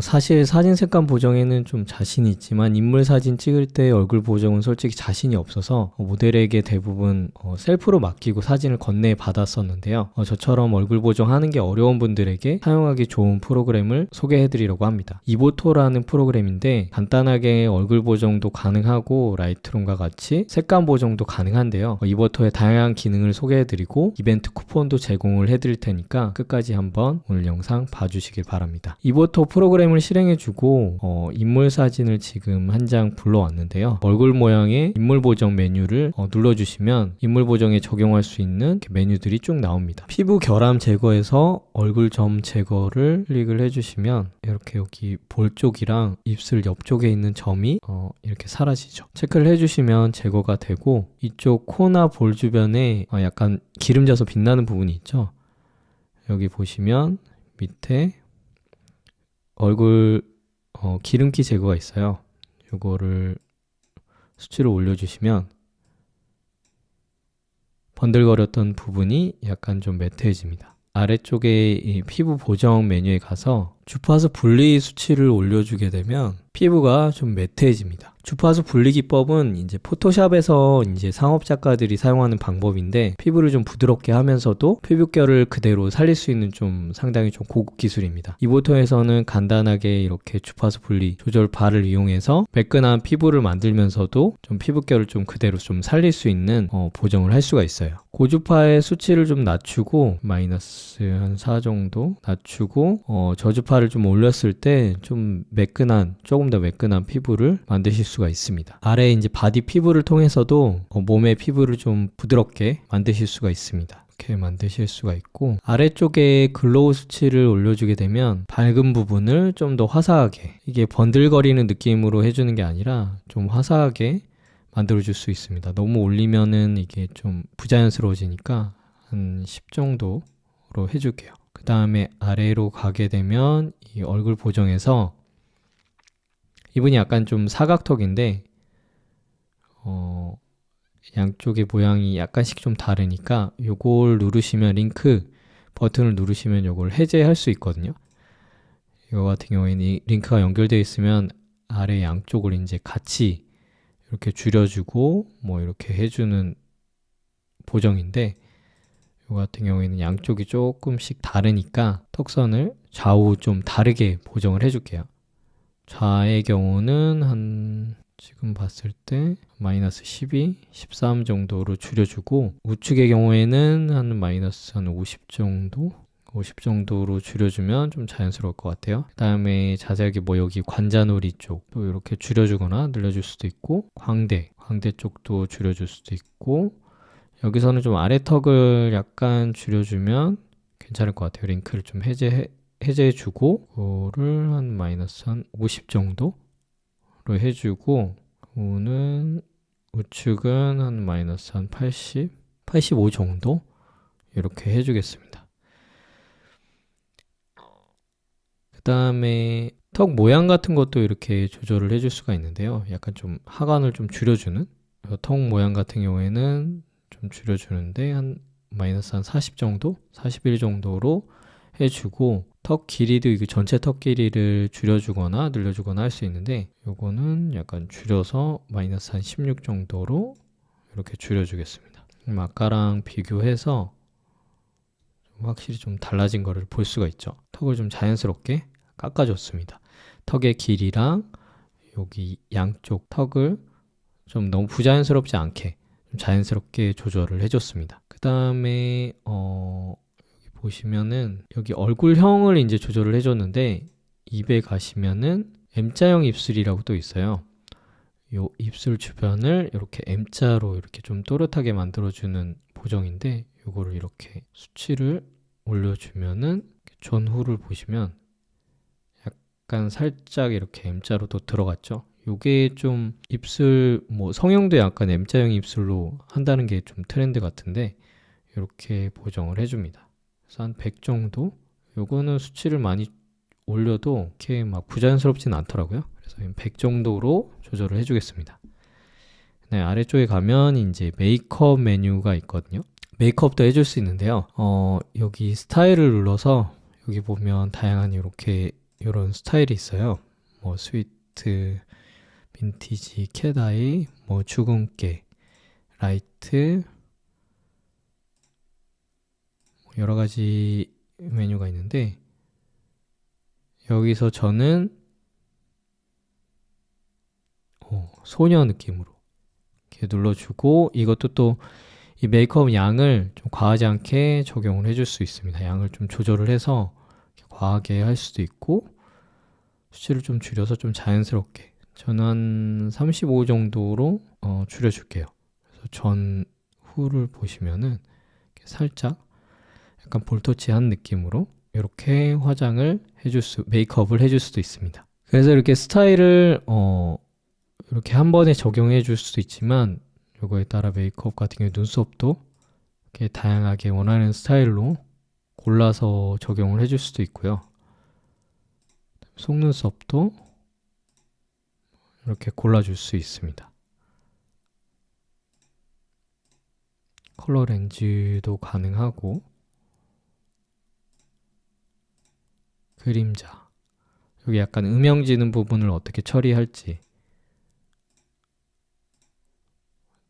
어, 사실 사진 색감 보정에는 좀 자신이 있지만 인물 사진 찍을 때 얼굴 보정은 솔직히 자신이 없어서 어, 모델에게 대부분 어, 셀프로 맡기고 사진을 건네 받았었는데요. 어, 저처럼 얼굴 보정하는 게 어려운 분들에게 사용하기 좋은 프로그램을 소개해드리려고 합니다. 이보토라는 프로그램인데 간단하게 얼굴 보정도 가능하고 라이트룸과 같이 색감 보정도 가능한데요. 어, 이보토의 다양한 기능을 소개해드리고 이벤트 쿠폰도 제공을 해드릴 테니까 끝까지 한번 오늘 영상 봐주시길 바랍니다. 이보토 프로그램 을 실행해주고 어, 인물 사진을 지금 한 장 불러왔는데요. 얼굴 모양의 인물 보정 메뉴를 어, 눌러주시면 인물 보정에 적용할 수 있는 메뉴들이 쭉 나옵니다. 피부 결함 제거에서 얼굴 점 제거를 클릭을 해주시면 이렇게 여기 볼 쪽이랑 입술 옆쪽에 있는 점이 어, 이렇게 사라지죠. 체크를 해주시면 제거가 되고 이쪽 코나 볼 주변에 어, 약간 기름져서 빛나는 부분이 있죠. 여기 보시면 밑에 얼굴 어, 기름기 제거가 있어요. 요거를 수치를 올려주시면 번들거렸던 부분이 약간 좀 매트해집니다. 아래쪽에 이 피부 보정 메뉴에 가서 주파수 분리 수치를 올려주게 되면 피부가 좀 매트해집니다. 주파수 분리 기법은 이제 포토샵에서 이제 상업 작가들이 사용하는 방법인데 피부를 좀 부드럽게 하면서도 피부결을 그대로 살릴 수 있는 좀 상당히 좀 고급 기술입니다. 이보토에서는 간단하게 이렇게 주파수 분리 조절 바를 이용해서 매끈한 피부를 만들면서도 좀 피부결을 좀 그대로 좀 살릴 수 있는 어, 보정을 할 수가 있어요. 고주파의 수치를 좀 낮추고 마이너스 한 4 정도 낮추고 어, 저주파 를 좀 올렸을 때 좀 매끈한 조금 더 매끈한 피부를 만드실 수가 있습니다. 아래 이제 바디 피부를 통해서도 어, 몸의 피부를 좀 부드럽게 만드실 수가 있습니다. 이렇게 만드실 수가 있고 아래쪽에 글로우 수치를 올려주게 되면 밝은 부분을 좀 더 화사하게 이게 번들거리는 느낌으로 해주는 게 아니라 좀 화사하게 만들어줄 수 있습니다. 너무 올리면은 이게 좀 부자연스러워지니까 한 10 정도로 해줄게요. 그 다음에 아래로 가게 되면 이 얼굴 보정에서 이분이 약간 좀 사각턱인데 어, 양쪽의 모양이 약간씩 좀 다르니까 요걸 누르시면 링크 버튼을 누르시면 요걸 해제할 수 있거든요. 이거 같은 경우에는 이 링크가 연결되어 있으면 아래 양쪽을 이제 같이 이렇게 줄여주고 뭐 이렇게 해주는 보정인데 이 같은 경우에는 양쪽이 조금씩 다르니까 턱선을 좌우 좀 다르게 보정을 해줄게요. 좌의 경우는 한 지금 봤을 때 마이너스 12, 13 정도로 줄여주고 우측의 경우에는 한 마이너스 한 50 정도 50 정도로 줄여주면 좀 자연스러울 것 같아요. 그 다음에 자세하게 뭐 여기 관자놀이 쪽도 이렇게 줄여주거나 늘려줄 수도 있고 광대, 광대 쪽도 줄여줄 수도 있고 여기서는 좀 아래 턱을 약간 줄여주면 괜찮을 것 같아요. 링크를 좀 해제, 해제해주고 그거를 한 마이너스 한 50 정도로 해주고 그거는 우측은 한 마이너스 한 80, 85 정도 이렇게 해주겠습니다. 그 다음에 턱 모양 같은 것도 이렇게 조절을 해줄 수가 있는데요. 약간 좀 하관을 좀 줄여주는 턱 모양 같은 경우에는 좀 줄여주는데 한 마이너스 한 40 정도, 41 정도로 해주고 턱 길이도 이거 전체 턱 길이를 줄여주거나 늘려주거나 할 수 있는데 요거는 약간 줄여서 마이너스 한 16 정도로 이렇게 줄여주겠습니다. 아까랑 비교해서 확실히 좀 달라진 거를 볼 수가 있죠. 턱을 좀 자연스럽게 깎아줬습니다. 턱의 길이랑 여기 양쪽 턱을 좀 너무 부자연스럽지 않게 좀 자연스럽게 조절을 해줬습니다. 그 다음에 어, 보시면은 여기 얼굴형을 이제 조절을 해줬는데 입에 가시면은 M자형 입술이라고 또 있어요. 요 입술 주변을 이렇게 M자로 이렇게 좀 또렷하게 만들어주는 보정인데 요거를 이렇게 수치를 올려주면은 전후를 보시면 약간 살짝 이렇게 M자로 도 들어갔죠. 요게 좀 입술 뭐 성형도 약간 M자형 입술로 한다는 게 좀 트렌드 같은데 이렇게 보정을 해줍니다. 그래서 한 100 정도 요거는 수치를 많이 올려도 이렇게 막 부자연스럽진 않더라고요. 그래서 100 정도로 조절을 해주겠습니다. 네, 아래쪽에 가면 이제 메이크업 메뉴가 있거든요. 메이크업도 해줄 수 있는데요. 어, 여기 스타일을 눌러서 여기 보면 다양한 이렇게 이런 스타일이 있어요. 뭐 스위트, 빈티지, 캐다이, 뭐 주근깨, 라이트 뭐 여러 가지 메뉴가 있는데 여기서 저는 어, 소녀 느낌으로 이렇게 눌러주고 이것도 또 이 메이크업 양을 좀 과하지 않게 적용을 해줄 수 있습니다. 양을 좀 조절을 해서 과하게 할 수도 있고 수치를 좀 줄여서 좀 자연스럽게 한35 정도로 어, 줄여줄게요. 그래서 전후를 보시면은 살짝 약간 볼터치한 느낌으로 이렇게 화장을 해줄 수, 메이크업을 해줄 수도 있습니다. 그래서 이렇게 스타일을 어, 이렇게 한 번에 적용해 줄 수도 있지만 요거에 따라 메이크업 같은 경우 눈썹도 이렇게 다양하게 원하는 스타일로 골라서 적용을 해줄 수도 있고요. 속눈썹도 이렇게 골라줄 수 있습니다. 컬러 렌즈도 가능하고 그림자 여기 약간 음영지는 부분을 어떻게 처리할지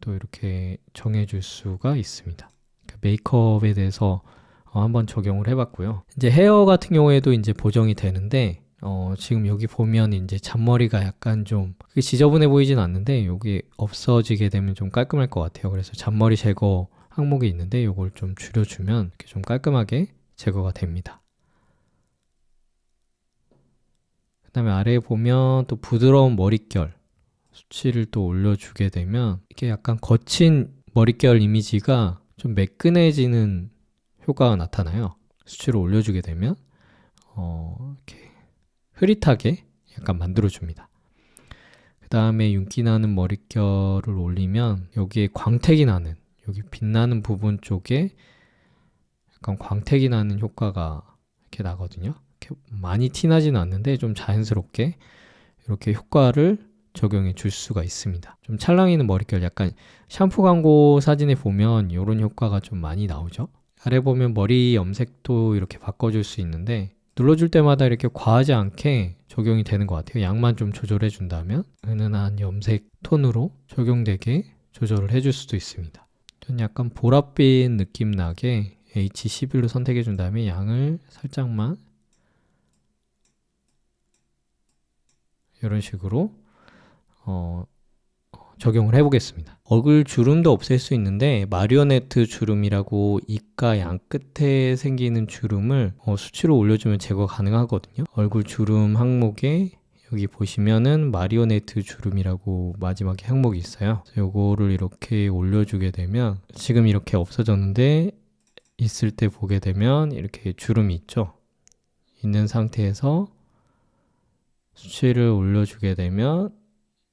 또 이렇게 정해줄 수가 있습니다. 그러니까 메이크업에 대해서 어, 한번 적용을 해봤고요. 이제 헤어 같은 경우에도 이제 보정이 되는데 어, 지금 여기 보면 이제 잔머리가 약간 좀 지저분해 보이진 않는데 여기 없어지게 되면 좀 깔끔할 것 같아요. 그래서 잔머리 제거 항목이 있는데 이걸 좀 줄여주면 이렇게 좀 깔끔하게 제거가 됩니다. 그 다음에 아래에 보면 또 부드러운 머릿결 수치를 또 올려주게 되면 이게 약간 거친 머릿결 이미지가 좀 매끈해지는 효과가 나타나요. 수치를 올려주게 되면 어, 이렇게 흐릿하게 약간 만들어줍니다. 그 다음에 윤기 나는 머릿결을 올리면 여기에 광택이 나는 여기 빛나는 부분 쪽에 약간 광택이 나는 효과가 이렇게 나거든요. 이렇게 많이 티나지는 않는데 좀 자연스럽게 이렇게 효과를 적용해 줄 수가 있습니다. 좀 찰랑이는 머릿결 약간 샴푸 광고 사진에 보면 이런 효과가 좀 많이 나오죠. 아래 보면 머리 염색도 이렇게 바꿔줄 수 있는데 눌러줄 때마다 이렇게 과하지 않게 적용이 되는 것 같아요. 양만 좀 조절해 준다면 은은한 염색 톤으로 적용되게 조절을 해줄 수도 있습니다. 전 약간 보랏빛 느낌 나게 H11로 선택해 준 다음에 양을 살짝만 이런 식으로 어, 적용을 해보겠습니다. 얼굴 주름도 없앨 수 있는데 마리오네트 주름이라고 입가 양 끝에 생기는 주름을 어, 수치로 올려주면 제거 가능하거든요. 얼굴 주름 항목에 여기 보시면은 마리오네트 주름이라고 마지막에 항목이 있어요. 요거를 이렇게 올려주게 되면 지금 이렇게 없어졌는데 있을 때 보게 되면 이렇게 주름이 있죠. 있는 상태에서 수치를 올려주게 되면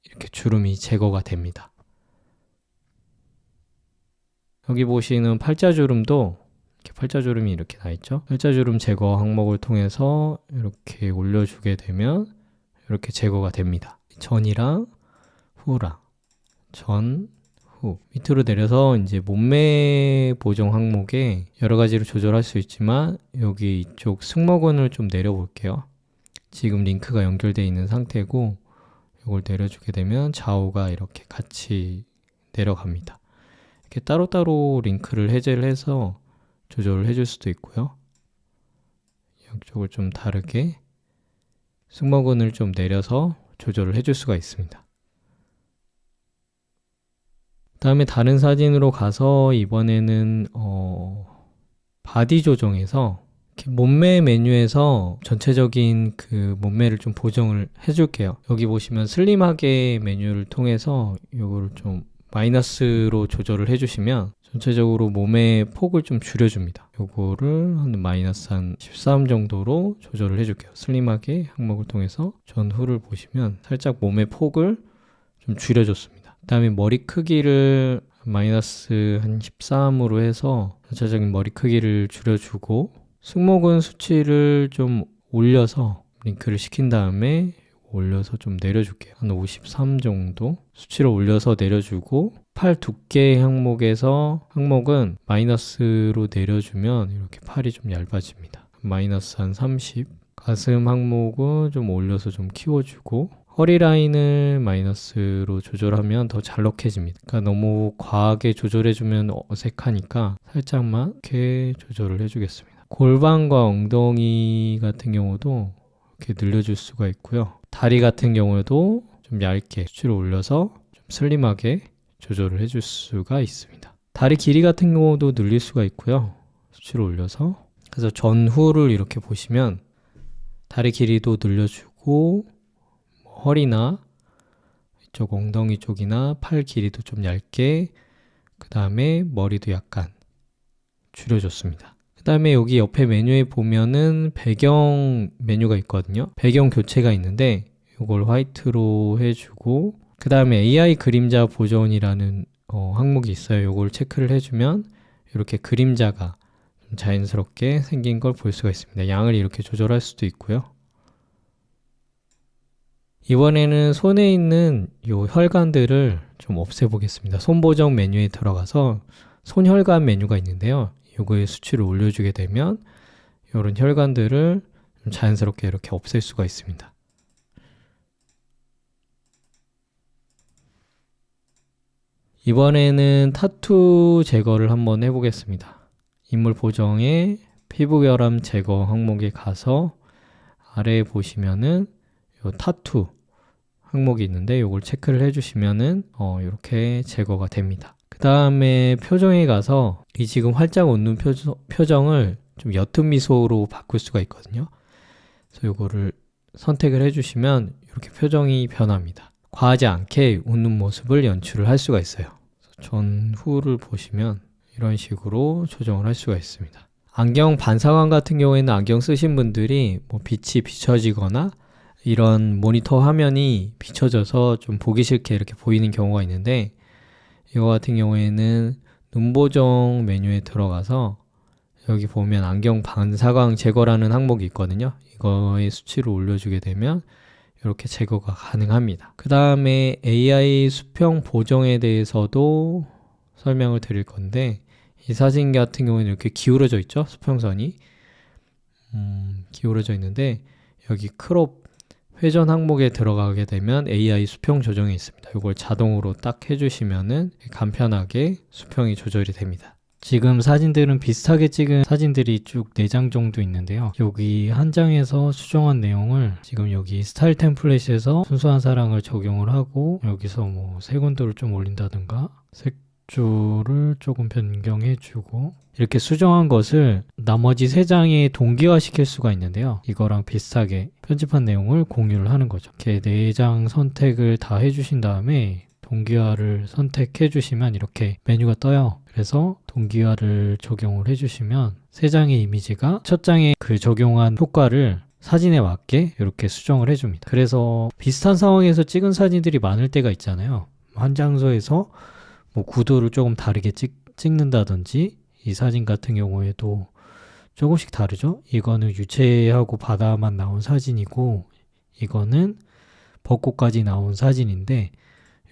이렇게 주름이 제거가 됩니다. 여기 보시는 팔자주름도 팔자주름이 이렇게 나 있죠. 팔자주름 제거 항목을 통해서 이렇게 올려주게 되면 이렇게 제거가 됩니다. 전이랑 후랑 전, 후 밑으로 내려서 이제 몸매 보정 항목에 여러 가지로 조절할 수 있지만 여기 이쪽 승모근을 좀 내려 볼게요. 지금 링크가 연결되어 있는 상태고 이걸 내려주게 되면 좌우가 이렇게 같이 내려갑니다. 이렇게 따로따로 링크를 해제를 해서 조절을 해줄 수도 있고요. 양쪽을 좀 다르게 승모근을 좀 내려서 조절을 해줄 수가 있습니다. 다음에 다른 사진으로 가서 이번에는 어, 바디 조정에서 몸매 메뉴에서 전체적인 그 몸매를 좀 보정을 해줄게요. 여기 보시면 슬림하게 메뉴를 통해서 이거를 좀 마이너스로 조절을 해주시면 전체적으로 몸의 폭을 좀 줄여줍니다. 요거를 한 마이너스 한 13 정도로 조절을 해줄게요. 슬림하게 항목을 통해서 전후를 보시면 살짝 몸의 폭을 좀 줄여줬습니다. 그 다음에 머리 크기를 마이너스 한 13으로 해서 전체적인 머리 크기를 줄여주고 승모근 수치를 좀 올려서 링크를 시킨 다음에 올려서 좀 내려줄게요. 한 53 정도 수치를 올려서 내려주고 팔 두께 항목에서 항목은 마이너스로 내려주면 이렇게 팔이 좀 얇아집니다. 마이너스 한 30 가슴 항목은 좀 올려서 좀 키워주고 허리 라인을 마이너스로 조절하면 더 잘록해집니다. 그러니까 너무 과하게 조절해주면 어색하니까 살짝만 이렇게 조절을 해주겠습니다. 골반과 엉덩이 같은 경우도 이렇게 늘려줄 수가 있고요. 다리 같은 경우에도 좀 얇게 수치를 올려서 좀 슬림하게 조절을 해줄 수가 있습니다. 다리 길이 같은 경우도 늘릴 수가 있고요. 수치를 올려서 그래서 전후를 이렇게 보시면 다리 길이도 늘려주고 뭐 허리나 이쪽 엉덩이 쪽이나 팔 길이도 좀 얇게 그 다음에 머리도 약간 줄여줬습니다. 그 다음에 여기 옆에 메뉴에 보면은 배경 메뉴가 있거든요. 배경 교체가 있는데 이걸 화이트로 해주고 그 다음에 AI 그림자 보존이라는 어, 항목이 있어요. 이걸 체크를 해주면 이렇게 그림자가 좀 자연스럽게 생긴 걸 볼 수가 있습니다. 양을 이렇게 조절할 수도 있고요. 이번에는 손에 있는 이 혈관들을 좀 없애보겠습니다. 손 보정 메뉴에 들어가서 손혈관 메뉴가 있는데요. 요거의 수치를 올려주게 되면 이런 혈관들을 좀 자연스럽게 이렇게 없앨 수가 있습니다. 이번에는 타투 제거를 한번 해보겠습니다. 인물 보정에 피부 결함 제거 항목에 가서 아래에 보시면은 요 타투 항목이 있는데 이걸 체크를 해주시면은 어, 이렇게 제거가 됩니다. 그 다음에 표정에 가서 이 지금 활짝 웃는 표정, 표정을 좀 옅은 미소로 바꿀 수가 있거든요. 그래서 이거를 선택을 해주시면 이렇게 표정이 변합니다. 과하지 않게 웃는 모습을 연출을 할 수가 있어요. 전후를 보시면 이런 식으로 조정을 할 수가 있습니다. 안경 반사광 같은 경우에는 안경 쓰신 분들이 뭐 빛이 비춰지거나 이런 모니터 화면이 비춰져서 좀 보기 싫게 이렇게 보이는 경우가 있는데 이거 같은 경우에는 눈 보정 메뉴에 들어가서 여기 보면 안경 반사광 제거라는 항목이 있거든요. 이거의 수치를 올려주게 되면 이렇게 제거가 가능합니다. 그 다음에 AI 수평 보정에 대해서도 설명을 드릴 건데 이 사진 같은 경우에는 이렇게 기울어져 있죠. 수평선이 음, 기울어져 있는데 여기 크롭 회전 항목에 들어가게 되면 AI 수평 조정이 있습니다. 이걸 자동으로 딱 해주시면은 간편하게 수평이 조절이 됩니다. 지금 사진들은 비슷하게 찍은 사진들이 쭉 4장 정도 있는데요. 여기 한 장에서 수정한 내용을 지금 여기 스타일 템플릿에서 순수한 사랑을 적용을 하고 여기서 뭐 색온도를 좀 올린다든가 색 조를 조금 변경해 주고 이렇게 수정한 것을 나머지 세 장에 동기화 시킬 수가 있는데요. 이거랑 비슷하게 편집한 내용을 공유를 하는 거죠. 이렇게 네 장 선택을 다 해주신 다음에 동기화를 선택해 주시면 이렇게 메뉴가 떠요. 그래서 동기화를 적용을 해 주시면 세 장의 이미지가 첫 장에 그 적용한 효과를 사진에 맞게 이렇게 수정을 해줍니다. 그래서 비슷한 상황에서 찍은 사진들이 많을 때가 있잖아요. 한 장소에서 뭐 구도를 조금 다르게 찍, 찍는다든지 이 사진 같은 경우에도 조금씩 다르죠. 이거는 유채하고 바다만 나온 사진이고 이거는 벚꽃까지 나온 사진인데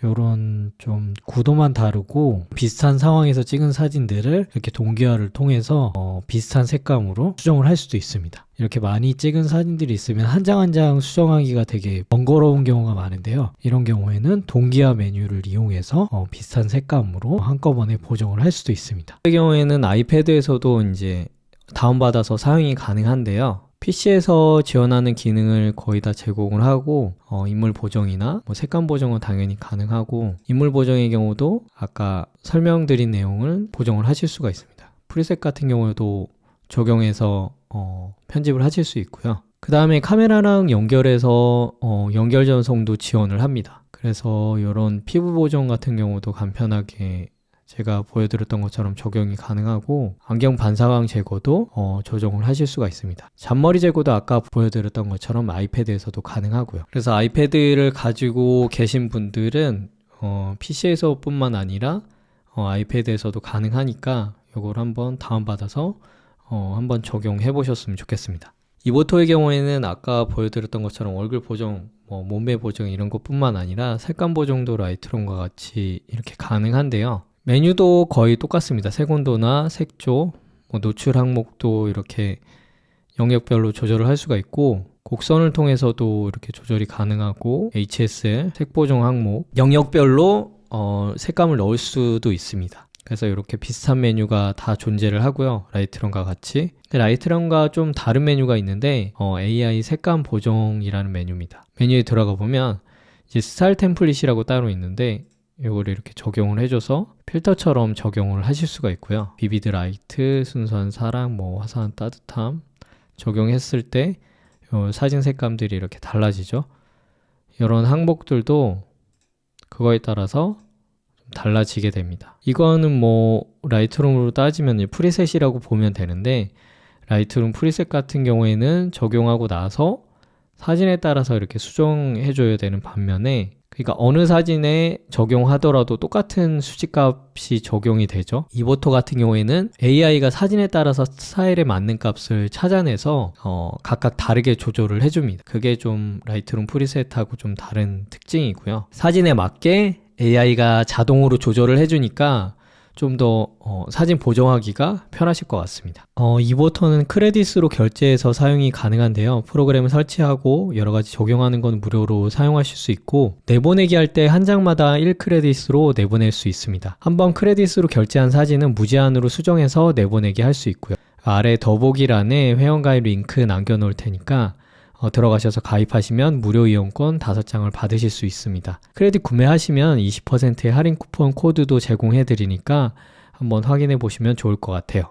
요런 좀 구도만 다르고 비슷한 상황에서 찍은 사진들을 이렇게 동기화를 통해서 어, 비슷한 색감으로 수정을 할 수도 있습니다. 이렇게 많이 찍은 사진들이 있으면 한장 한 장 수정하기가 되게 번거로운 경우가 많은데요. 이런 경우에는 동기화 메뉴를 이용해서 어, 비슷한 색감으로 한꺼번에 보정을 할 수도 있습니다. 이 경우에는 아이패드에서도 이제 다운받아서 사용이 가능한데요. PC에서 지원하는 기능을 거의 다 제공을 하고 어, 인물 보정이나 뭐 색감 보정은 당연히 가능하고 인물 보정의 경우도 아까 설명드린 내용을 보정을 하실 수가 있습니다. 프리셋 같은 경우에도 적용해서 어, 편집을 하실 수 있고요. 그 다음에 카메라랑 연결해서 어, 연결 전송도 지원을 합니다. 그래서 이런 피부 보정 같은 경우도 간편하게 제가 보여드렸던 것처럼 적용이 가능하고 안경 반사광 제거도 어, 조정을 하실 수가 있습니다. 잔머리 제거도 아까 보여드렸던 것처럼 아이패드에서도 가능하고요. 그래서 아이패드를 가지고 계신 분들은 어, PC에서 뿐만 아니라 어, 아이패드에서도 가능하니까 이걸 한번 다운받아서 어, 한번 적용해 보셨으면 좋겠습니다. 이보토의 경우에는 아까 보여드렸던 것처럼 얼굴 보정, 뭐 몸매 보정 이런 것뿐만 아니라 색감 보정도 라이트룸과 같이 이렇게 가능한데요. 메뉴도 거의 똑같습니다. 색온도나 색조, 뭐 노출 항목도 이렇게 영역별로 조절을 할 수가 있고 곡선을 통해서도 이렇게 조절이 가능하고 HSL 색보정 항목 영역별로 어, 색감을 넣을 수도 있습니다. 그래서 이렇게 비슷한 메뉴가 다 존재를 하고요. 라이트런과 같이. 근데 라이트런과 좀 다른 메뉴가 있는데 어, AI 색감 보정이라는 메뉴입니다. 메뉴에 들어가 보면 이제 스타일 템플릿이라고 따로 있는데 이거를 이렇게 적용을 해줘서 필터처럼 적용을 하실 수가 있고요. 비비드 라이트, 순수한 사랑, 뭐 화사한 따뜻함 적용했을 때요 사진 색감들이 이렇게 달라지죠. 이런 항목들도 그거에 따라서 좀 달라지게 됩니다. 이거는 뭐 라이트룸으로 따지면 프리셋이라고 보면 되는데 라이트룸 프리셋 같은 경우에는 적용하고 나서 사진에 따라서 이렇게 수정해 줘야 되는 반면에 그러니까 어느 사진에 적용하더라도 똑같은 수치값이 적용이 되죠. 이보토 같은 경우에는 AI가 사진에 따라서 스타일에 맞는 값을 찾아내서 어, 각각 다르게 조절을 해줍니다. 그게 좀 라이트룸 프리셋하고 좀 다른 특징이고요. 사진에 맞게 AI가 자동으로 조절을 해주니까 좀더 어, 사진 보정하기가 편하실 것 같습니다. 어, 이보터는 크레딧으로 결제해서 사용이 가능한데요. 프로그램을 설치하고 여러 가지 적용하는 건 무료로 사용하실 수 있고 내보내기 할 때 한 장마다 1크레딧으로 내보낼 수 있습니다. 한번 크레딧으로 결제한 사진은 무제한으로 수정해서 내보내기 할 수 있고요. 아래 더보기란에 회원가입 링크 남겨놓을 테니까 어, 들어가셔서 가입하시면 무료 이용권 5장을 받으실 수 있습니다. 크레딧 구매하시면 20%의 할인 쿠폰 코드도 제공해 드리니까 한번 확인해 보시면 좋을 것 같아요.